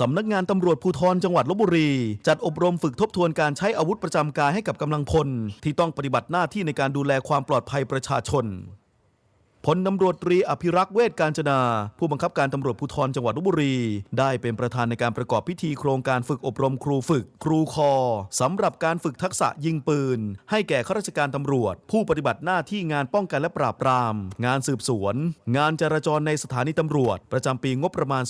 สำนักงานตำรวจภูธรจังหวัดลบบุรี จัดอบรมฝึกทบทวนการใช้อาวุธประจำกายให้กับกำลังพล ที่ต้องปฏิบัติหน้าที่ในการดูแลความปลอดภัยประชาชน พลตำรวจตรีอภิรักษ์เวชการจนา ผู้บังคับการตำรวจภูธรจังหวัดลบบุรี ได้เป็นประธานในการประกอบพิธีโครงการฝึกอบรมครูฝึก ครูคอสำหรับการฝึกทักษะยิงปืน ให้แก่ข้าราชการตำรวจ ผู้ปฏิบัติหน้าที่งานป้องกันและปราบปราม งานสืบสวน งานจราจรในสถานีตำรวจ ประจำปีงบประมาณ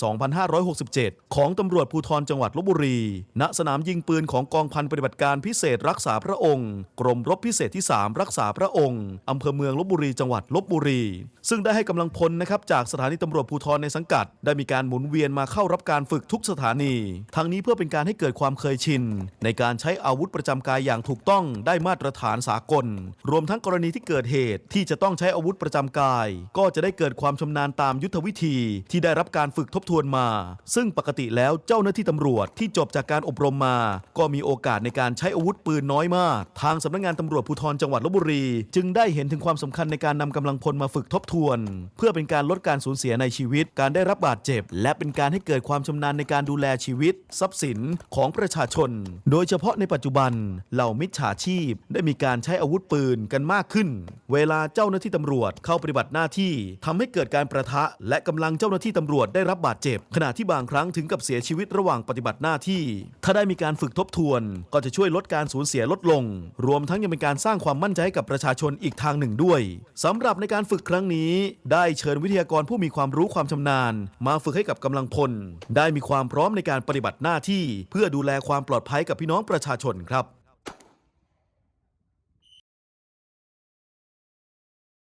2567 ของตำรวจภูธรจังหวัดลบบุรี ณสนามยิงปืนของกองพันปฏิบัติการพิเศษรักษาพระองค์ กรมรบพิเศษที่ 3 รักษาพระองค์อำเภอเมืองลบบุรีจังหวัดลบบุรีซึ่งได้ให้กำลังพลนะครับจากสถานีตำรวจภูธรในสังกัด ได้มีการหมุนเวียนมาเข้ารับการฝึกทุกสถานี ทั้งนี้เพื่อเป็นการให้เกิดความเคยชิน ในการใช้อาวุธประจำกายอย่างถูกต้องได้มาตรฐานสากล รวมทั้งกรณีที่เกิดเหตุที่จะต้องใช้อาวุธประจำกาย ก็จะได้เกิดความชำนาญตามยุทธวิธี ที่ได้รับการฝึกทบทวนมา ซึ่งปกติแล้วเจ้าหน้าที่ตำรวจที่จบจากการอบรมมา ก็มีโอกาสในการใช้อาวุธปืนน้อยมาก ทางสำนักงานตำรวจภูธรจังหวัดลบบุรี จึงได้เห็นถึงความสำคัญในการนำกำลังพลมาฝึกทบทวน เพื่อเป็นการลดการสูญเสียในชีวิต การได้รับบาดเจ็บ และเป็นการให้เกิดความชำนาญในการดูแลชีวิต ทรัพย์สินของประชาชน โดยเฉพาะในปัจจุบันเหล่ามิจฉาชีพ ได้มีการใช้อาวุธปืนกันมากขึ้น เวลาเจ้าหน้าที่ตำรวจเข้าปฏิบัติหน้าที่ทำให้เกิดการประทะ และกำลังเจ้าหน้าที่ตำรวจได้รับบาดเจ็บ ขณะที่บางครั้งถึงกับเสียชีวิตระหว่างปฏิบัติหน้าที่ ถ้าได้มีการฝึกทบทวน ก็จะช่วยลดการสูญเสียลดลง รวมทั้งยังเป็นการสร้างความมั่นใจให้กับประชาชนอีกทางหนึ่งด้วยสำหรับในการฝึกครั้งนี้ได้เชิญวิทยากรผู้มีความรู้ความชำนาญ มาฝึกให้กับกำลังพล ได้มีความพร้อมในการปฏิบัติหน้าที่ เพื่อดูแลความปลอดภัยกับพี่น้องประชาชนครับ